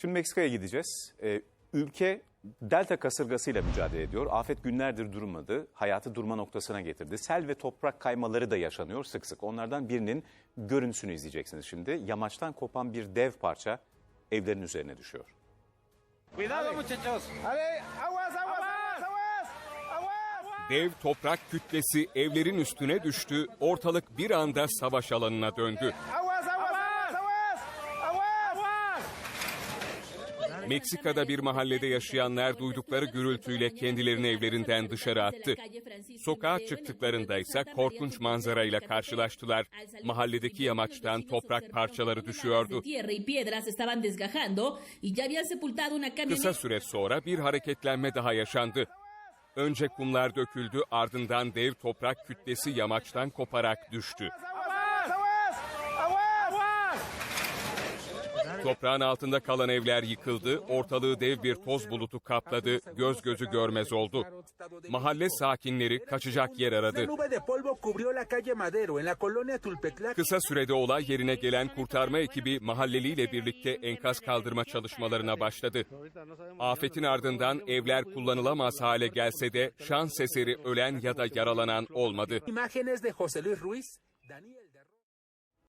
Şimdi Meksika'ya gideceğiz. Ee, ülke delta kasırgasıyla mücadele ediyor. Afet günlerdir durmadı. Hayatı durma noktasına getirdi. Sel ve toprak kaymaları da yaşanıyor sık sık. Onlardan birinin görüntüsünü izleyeceksiniz şimdi. Yamaçtan kopan bir dev parça evlerin üzerine düşüyor. Cuidado muchachos. ¡Aguas, aguas, aguas, aguas! Dev toprak kütlesi evlerin üstüne düştü, ortalık bir anda savaş alanına döndü. ¡Aguas, aguas, aguas, aguas! ¡Aguas! Meksika'da bir mahallede yaşayanlar duydukları gürültüyle kendilerini evlerinden dışarı attı. Sokağa çıktıklarında ise korkunç manzarayla karşılaştılar. Mahalledeki yamaçtan toprak parçaları düşüyordu. Kısa süre sonra bir hareketlenme daha yaşandı. Önce kumlar döküldü, ardından dev toprak kütlesi yamaçtan koparak düştü. ¡Aguas, aguas! ¡Aguas! Toprağın altında kalan evler yıkıldı, ortalığı dev bir toz bulutu kapladı, göz gözü görmez oldu. Mahalle sakinleri kaçacak yer aradı. Kısa sürede olay yerine gelen kurtarma ekibi mahalleliyle birlikte enkaz kaldırma çalışmalarına başladı. Afetin ardından evler kullanılamaz hale gelse de şans eseri ölen ya da yaralanan olmadı.